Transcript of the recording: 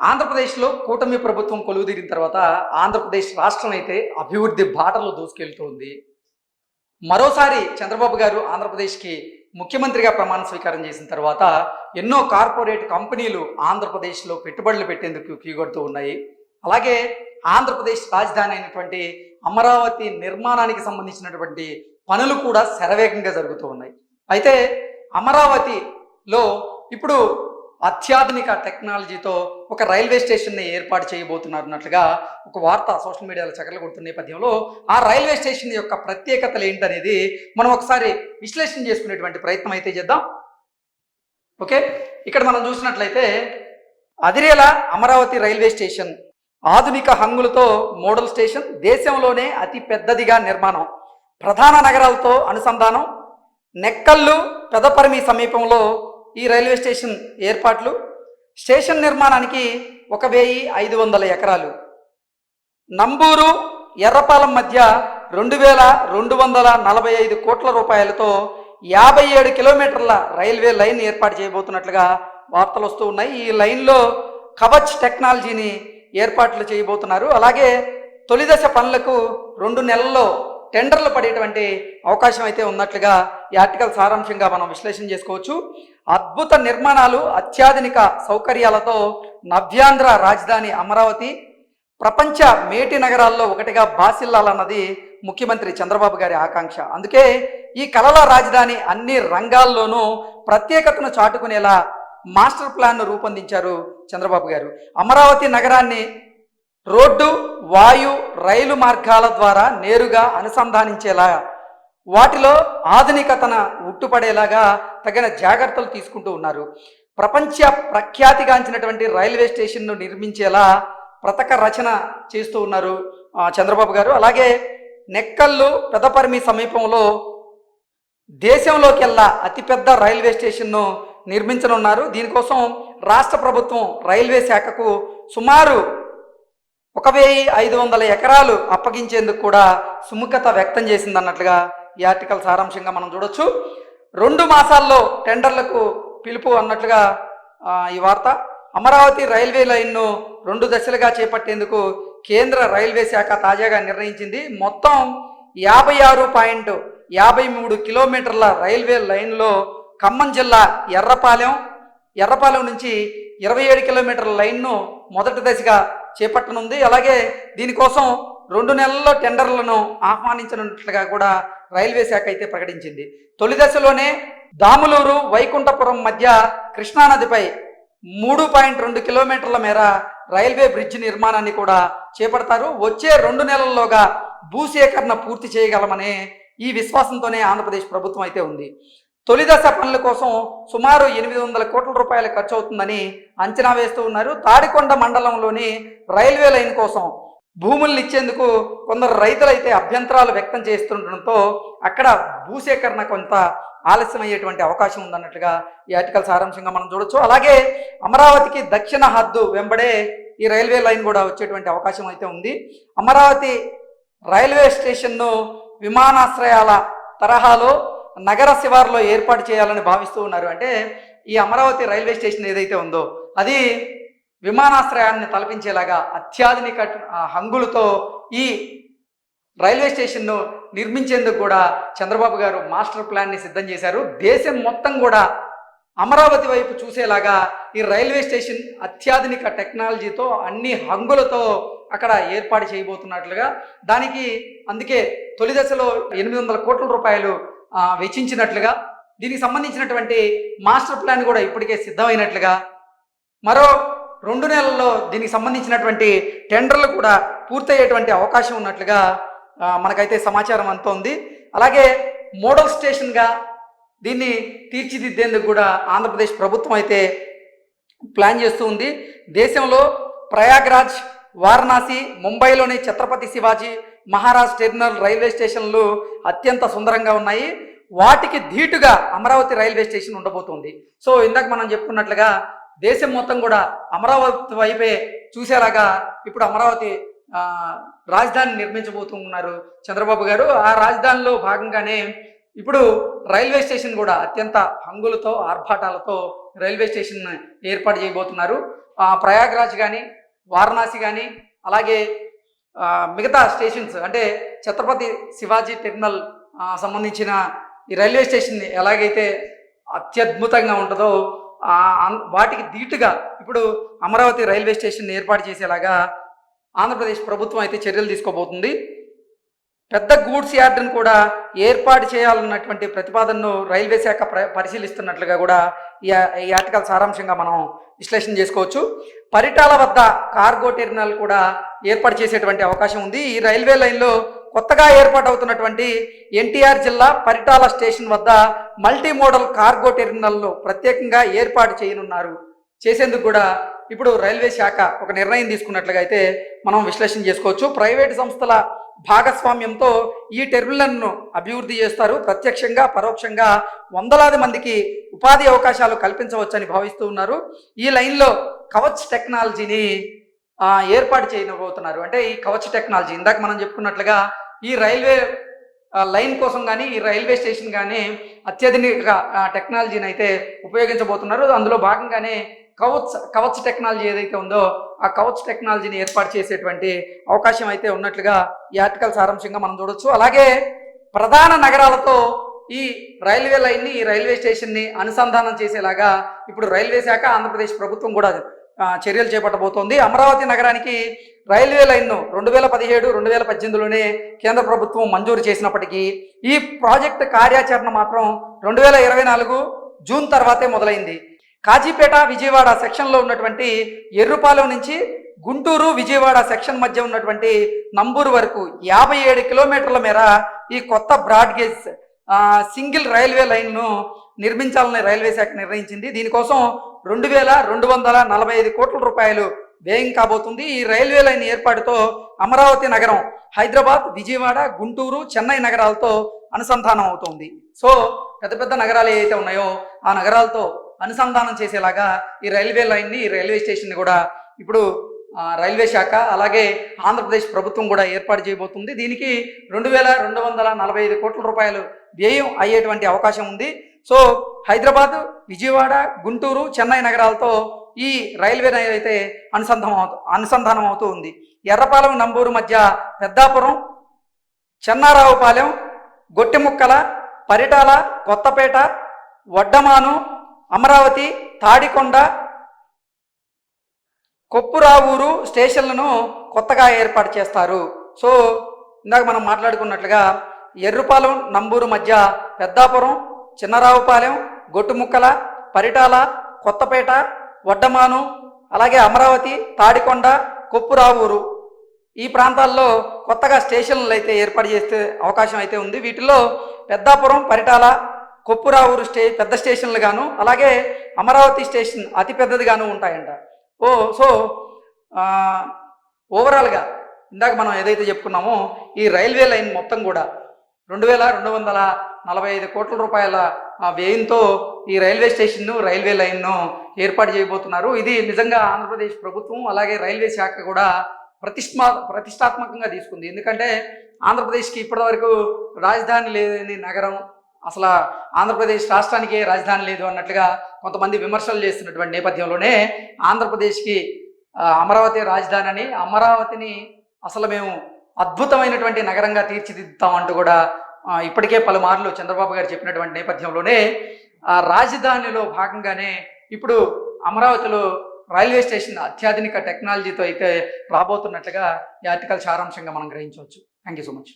ఆంధ్రప్రదేశ్లో కూటమి ప్రభుత్వం కొలువుదీరిన తర్వాత ఆంధ్రప్రదేశ్ రాష్ట్రం అయితే అభివృద్ధి బాటలో దూసుకెళ్తుంది. మరోసారి చంద్రబాబు గారు ఆంధ్రప్రదేశ్కి ముఖ్యమంత్రిగా ప్రమాణ స్వీకారం చేసిన తర్వాత ఎన్నో కార్పొరేట్ కంపెనీలు ఆంధ్రప్రదేశ్లో పెట్టుబడులు పెట్టేందుకు కీగొడుతూ ఉన్నాయి. అలాగే ఆంధ్రప్రదేశ్ రాజధాని అయినటువంటి అమరావతి నిర్మాణానికి సంబంధించినటువంటి పనులు కూడా శరవేగంగా జరుగుతూ ఉన్నాయి. అయితే అమరావతిలో ఇప్పుడు అత్యాధునిక టెక్నాలజీతో ఒక రైల్వే స్టేషన్ని ఏర్పాటు చేయబోతున్నారు అన్నట్లుగా ఒక వార్త సోషల్ మీడియాలో చక్కలు కొడుతున్న నేపథ్యంలో ఆ రైల్వే స్టేషన్ యొక్క ప్రత్యేకతలు ఏంటనేది మనం ఒకసారి విశ్లేషణ చేసుకునేటువంటి ప్రయత్నం అయితే చేద్దాం. ఓకే? ఇక్కడ మనం చూసినట్లయితే అదిరేల అమరావతి రైల్వే స్టేషన్ ఆధునిక హంగులతో మోడల్ స్టేషన్ దేశంలోనే అతి పెద్దదిగా నిర్మాణం. ప్రధాన నగరాలతో అనుసంధానం. నెక్కల్లు పెదపరిమి సమీపంలో ఈ రైల్వే స్టేషన్ ఏర్పాట్లు. స్టేషన్ నిర్మాణానికి ఒక వెయ్యి ఐదు వందల ఎకరాలు. నంబూరు ఎర్రపాలెం మధ్య రెండు వేల రెండు వందల నలభై ఐదు కోట్ల రూపాయలతో యాభై ఏడు కిలోమీటర్ల రైల్వే లైన్ ఏర్పాటు చేయబోతున్నట్లుగా వార్తలు వస్తూ ఉన్నాయి. ఈ లైన్లో కవచ్ టెక్నాలజీని ఏర్పాట్లు చేయబోతున్నారు. అలాగే తొలిదశ పనులకు రెండు నెలల్లో టెండర్లు పడేటువంటి అవకాశం అయితే ఉన్నట్లుగా ఈ ఆర్టికల్ సారాంశంగా మనం విశ్లేషణ చేసుకోవచ్చు. అద్భుత నిర్మాణాలు అత్యాధునిక సౌకర్యాలతో నవ్యాంధ్ర రాజధాని అమరావతి ప్రపంచ మేటి నగరాల్లో ఒకటిగా బాసిల్లాలన్నది ముఖ్యమంత్రి చంద్రబాబు గారి ఆకాంక్ష. అందుకే ఈ కళల రాజధాని అన్ని రంగాల్లోనూ ప్రత్యేకతను చాటుకునేలా మాస్టర్ ప్లాన్ను రూపొందించారు చంద్రబాబు గారు. అమరావతి నగరాన్ని రోడ్డు వాయు రైలు మార్గాల ద్వారా నేరుగా అనుసంధానించేలా వాటిలో ఆధునికతన ఉట్టుపడేలాగా తగిన జాగ్రత్తలు తీసుకుంటూ ఉన్నారు. ప్రపంచ ప్రఖ్యాతిగాంచినటువంటి రైల్వే స్టేషన్ను నిర్మించేలా ప్రతక రచన చేస్తూ ఉన్నారు చంద్రబాబు గారు. అలాగే నెక్కల్లు పెదపరిమి సమీపంలో దేశంలోకెల్లా అతిపెద్ద రైల్వే స్టేషన్ను నిర్మించనున్నారు. దీనికోసం రాష్ట్ర ప్రభుత్వం రైల్వే శాఖకు సుమారు ఒక వెయ్యి ఐదు వందల ఎకరాలు అప్పగించేందుకు కూడా సుముఖత వ్యక్తం చేసిందన్నట్లుగా ఈ ఆర్టికల్ సారాంశంగా మనం చూడొచ్చు. రెండు మాసాల్లో టెండర్లకు పిలుపు అన్నట్లుగా ఈ వార్త. అమరావతి రైల్వే లైన్ను రెండు దశలుగా చేపట్టేందుకు కేంద్ర రైల్వే శాఖ తాజాగా నిర్ణయించింది. మొత్తం యాభై ఆరు పాయింట్ యాభై మూడు కిలోమీటర్ల రైల్వే లైన్లో ఖమ్మం జిల్లా ఎర్రపాలెం ఎర్రపాలెం నుంచి ఇరవై ఏడు కిలోమీటర్ల లైన్ను మొదటి దశగా చేపట్టనుంది. అలాగే దీనికోసం రెండు నెలల్లో టెండర్లను ఆహ్వానించనున్నట్లుగా కూడా రైల్వే శాఖ అయితే ప్రకటించింది. తొలి దశలోనే దాములూరు వైకుంఠపురం మధ్య కృష్ణానదిపై మూడు పాయింట్ రెండు కిలోమీటర్ల మేర రైల్వే బ్రిడ్జ్ నిర్మాణాన్ని కూడా చేపడతారు. వచ్చే రెండు నెలల్లోగా భూసేకరణ పూర్తి చేయగలమనే ఈ విశ్వాసంతోనే ఆంధ్రప్రదేశ్ ప్రభుత్వం అయితే ఉంది. తొలి దశ పనుల కోసం సుమారు ఎనిమిది వందల కోట్ల రూపాయలు ఖర్చు అవుతుందని అంచనా వేస్తూ ఉన్నారు. తాడికొండ మండలంలోని రైల్వే లైన్ కోసం భూముల్ని ఇచ్చేందుకు కొందరు రైతులైతే అభ్యంతరాలు వ్యక్తం చేస్తుండటంతో అక్కడ భూసేకరణ కొంత ఆలస్యం అయ్యేటువంటి అవకాశం ఉందన్నట్లుగా ఈ ఆర్టికల్ సారాంశంగా మనం చూడొచ్చు. అలాగే అమరావతికి దక్షిణ హద్దు వెంబడే ఈ రైల్వే లైన్ కూడా వచ్చేటువంటి అవకాశం అయితే ఉంది. అమరావతి రైల్వే స్టేషన్ను విమానాశ్రయాల తరహాలో నగర శివారులో ఏర్పాటు చేయాలని భావిస్తూ ఉన్నారు. అంటే ఈ అమరావతి రైల్వే స్టేషన్ ఏదైతే ఉందో అది విమానాశ్రయాన్ని తలపించేలాగా అత్యాధునిక హంగులతో ఈ రైల్వే స్టేషన్ను నిర్మించేందుకు కూడా చంద్రబాబు గారు మాస్టర్ ప్లాన్ని సిద్ధం చేశారు. దేశం మొత్తం కూడా అమరావతి వైపు చూసేలాగా ఈ రైల్వే స్టేషన్ అత్యాధునిక టెక్నాలజీతో అన్ని హంగులతో అక్కడ ఏర్పాటు చేయబోతున్నట్లుగా దానికి అందుకే తొలి దశలో ఎనిమిది వందల కోట్ల రూపాయలు వెచ్చించినట్లుగా దీనికి సంబంధించినటువంటి మాస్టర్ ప్లాన్ కూడా ఇప్పటికే సిద్ధమైనట్లుగా మరో రెండు నెలల్లో దీనికి సంబంధించినటువంటి టెండర్లు కూడా పూర్తయ్యేటువంటి అవకాశం ఉన్నట్లుగా మనకైతే సమాచారం అంతా ఉంది అలాగే మోడల్ స్టేషన్గా దీన్ని తీర్చిదిద్దేందుకు కూడా ఆంధ్రప్రదేశ్ ప్రభుత్వం అయితే ప్లాన్ చేస్తూ ఉంది. దేశంలో ప్రయాగ్రాజ్ వారణాసి ముంబైలోని ఛత్రపతి శివాజీ మహారాజ్ టెర్మినల్ రైల్వే స్టేషన్లు అత్యంత సుందరంగా ఉన్నాయి. వాటికి ధీటుగా అమరావతి రైల్వే స్టేషన్ ఉండబోతుంది. సో ఇందాక మనం చెప్పుకున్నట్లుగా దేశం మొత్తం కూడా అమరావతి వైపే చూసేలాగా ఇప్పుడు అమరావతి రాజధాని నిర్మించబోతున్నారు చంద్రబాబు గారు. ఆ రాజధానిలో భాగంగానే ఇప్పుడు రైల్వే స్టేషన్ కూడా అత్యంత హంగులతో ఆర్భాటాలతో రైల్వే స్టేషన్ ఏర్పాటు చేయబోతున్నారు. ప్రయాగ్రాజ్ కానీ వారణాసి కానీ అలాగే మిగతా స్టేషన్స్ అంటే ఛత్రపతి శివాజీ టెర్మినల్ సంబంధించిన ఈ రైల్వే స్టేషన్ ఎలాగైతే అత్యద్భుతంగా ఉంటుందో అన్- వాటికి ధీటుగా ఇప్పుడు అమరావతి రైల్వే స్టేషన్ ఏర్పాటు చేసేలాగా ఆంధ్రప్రదేశ్ ప్రభుత్వం అయితే చర్యలు తీసుకోబోతుంది. పెద్ద గూడ్స్ యార్డును కూడా ఏర్పాటు చేయాలన్నటువంటి ప్రతిపాదనను రైల్వే శాఖ పరిశీలిస్తున్నట్లుగా కూడా ఈ ఈ ఆర్టికల్ సారాంశంగా మనం విశ్లేషణ చేసుకోవచ్చు. పరిటాల వద్ద కార్గో టెర్మినల్ కూడా ఏర్పాటు చేసేటువంటి అవకాశం ఉంది. ఈ రైల్వే లైన్లో కొత్తగా ఏర్పాటు అవుతున్నటువంటి ఎన్టీఆర్ జిల్లా పరిటాల స్టేషన్ వద్ద మల్టీ మోడల్ కార్గో టెర్మినల్ను ప్రత్యేకంగా ఏర్పాటు చేయనున్నారు. చేసేందుకు కూడా ఇప్పుడు రైల్వే శాఖ ఒక నిర్ణయం తీసుకున్నట్లుగా అయితే మనం విశ్లేషణ చేసుకోవచ్చు. ప్రైవేటు సంస్థల భాగస్వామ్యంతో ఈ టెర్మినల్ను అభివృద్ధి చేస్తారు. ప్రత్యక్షంగా పరోక్షంగా వందలాది మందికి ఉపాధి అవకాశాలు కల్పించవచ్చని భావిస్తూ ఉన్నారు. ఈ లైన్లో కవచ్ టెక్నాలజీని ఏర్పాటు చేయబోతున్నారు. అంటే ఈ కవచ్ టెక్నాలజీ ఇందాక మనం చెప్పుకున్నట్లుగా ఈ రైల్వే లైన్ కోసం కానీ ఈ రైల్వే స్టేషన్ కానీ అత్యాధునిక టెక్నాలజీని అయితే ఉపయోగించబోతున్నారు. అందులో భాగంగానే కవచ్ కవచ్ టెక్నాలజీ ఏదైతే ఉందో ఆ కవచ్ టెక్నాలజీని ఏర్పాటు చేసేటువంటి అవకాశం అయితే ఉన్నట్లుగా ఈ ఆర్టికల్ సారాంశంగా మనం చూడొచ్చు. అలాగే ప్రధాన నగరాలతో ఈ రైల్వే లైన్ని ఈ రైల్వే స్టేషన్ని అనుసంధానం చేసేలాగా ఇప్పుడు రైల్వే శాఖ ఆంధ్రప్రదేశ్ ప్రభుత్వం కూడా చర్యలు చేపట్టబోతోంది. అమరావతి నగరానికి రైల్వే లైన్ను రెండు వేల పదిహేడు రెండు వేల పద్దెనిమిదిలోనే కేంద్ర ప్రభుత్వం మంజూరు చేసినప్పటికీ ఈ ప్రాజెక్ట్ కార్యాచరణ మాత్రం రెండు వేల ఇరవై నాలుగు జూన్ తర్వాతే మొదలైంది. కాజీపేట విజయవాడ సెక్షన్లో ఉన్నటువంటి ఎర్రుపాలెం నుంచి గుంటూరు విజయవాడ సెక్షన్ మధ్య ఉన్నటువంటి నంబూరు వరకు యాభై ఏడు కిలోమీటర్ల మేర ఈ కొత్త బ్రాడ్గేజ్ సింగిల్ రైల్వే లైన్ను నిర్మించాలని రైల్వే శాఖ నిర్ణయించింది. దీనికోసం రెండు వేల రెండు వందల నలభై ఐదు కోట్ల రూపాయలు వ్యయం కాబోతుంది. ఈ రైల్వే లైన్ ఏర్పాటుతో అమరావతి నగరం హైదరాబాద్ విజయవాడ గుంటూరు చెన్నై నగరాలతో అనుసంధానం అవుతుంది. సో పెద్ద పెద్ద నగరాలు ఏవైతే ఉన్నాయో ఆ నగరాలతో అనుసంధానం చేసేలాగా ఈ రైల్వే లైన్ని ఈ రైల్వే స్టేషన్ని కూడా ఇప్పుడు రైల్వే శాఖ అలాగే ఆంధ్రప్రదేశ్ ప్రభుత్వం కూడా ఏర్పాటు చేయబోతుంది. దీనికి రెండు వేల రెండు వందల నలభై ఐదు కోట్ల రూపాయలు వ్యయం అయ్యేటువంటి అవకాశం ఉంది. సో హైదరాబాద్ విజయవాడ గుంటూరు చెన్నై నగరాలతో ఈ రైల్వే లైన్ అయితే అనుసంధానం అవుతూ అనుసంధానం అవుతూ ఉంది. ఎర్రపాలెం నంబూరు మధ్య పెద్దాపురం చెన్నారావుపాలెం గొట్టెముక్కల పరిటాల కొత్తపేట వడ్డమాను అమరావతి తాడికొండ కొప్పురావూరు స్టేషన్లను కొత్తగా ఏర్పాటు చేస్తారు. సో ఇందాక మనం మాట్లాడుకున్నట్లుగా ఎర్రుపాలెం నంబూరు మధ్య పెద్దాపురం చిన్నరావుపాలెం గొట్టుముక్కల పరిటాల కొత్తపేట వడ్డమాను అలాగే అమరావతి తాడికొండ కొప్పురావూరు ఈ ప్రాంతాల్లో కొత్తగా స్టేషన్లు అయితే ఏర్పాటు చేసే అవకాశం అయితే ఉంది. వీటిలో పెద్దాపురం పరిటాల కొప్పురావూరు స్టే పెద్ద స్టేషన్లు గాను అలాగే అమరావతి స్టేషన్ అతి పెద్దదిగాను ఉంటాయంట. ఓ సో ఓవరాల్గా ఇందాక మనం ఏదైతే చెప్పుకున్నామో ఈ రైల్వే లైన్ మొత్తం కూడా రెండు వేల రెండు వందల నలభై ఐదు కోట్ల రూపాయల వ్యయంతో ఈ రైల్వే స్టేషన్ను రైల్వే లైన్ను ఏర్పాటు చేయబోతున్నారు. ఇది నిజంగా ఆంధ్రప్రదేశ్ ప్రభుత్వం అలాగే రైల్వే శాఖ కూడా ప్రతిష్మా ప్రతిష్టాత్మకంగా తీసుకుంది. ఎందుకంటే ఆంధ్రప్రదేశ్కి ఇప్పటివరకు రాజధాని లేని నగరం అసలు ఆంధ్రప్రదేశ్ రాష్ట్రానికే రాజధాని లేదు అన్నట్లుగా కొంతమంది విమర్శలు చేస్తున్నటువంటి నేపథ్యంలోనే ఆంధ్రప్రదేశ్కి అమరావతి రాజధాని అని అమరావతిని అసలు మేము అద్భుతమైనటువంటి నగరంగా తీర్చిదిద్దుతామంటూ కూడా ఇప్పటికే పలుమార్లు చంద్రబాబు గారు చెప్పినటువంటి నేపథ్యంలోనే ఆ రాజధానిలో భాగంగానే ఇప్పుడు అమరావతిలో రైల్వే స్టేషన్ అత్యాధునిక టెక్నాలజీతో అయితే రాబోతున్నట్లుగా ఈ ఆర్టికల్ సారాంశంగా మనం గ్రహించవచ్చు. Thank you so much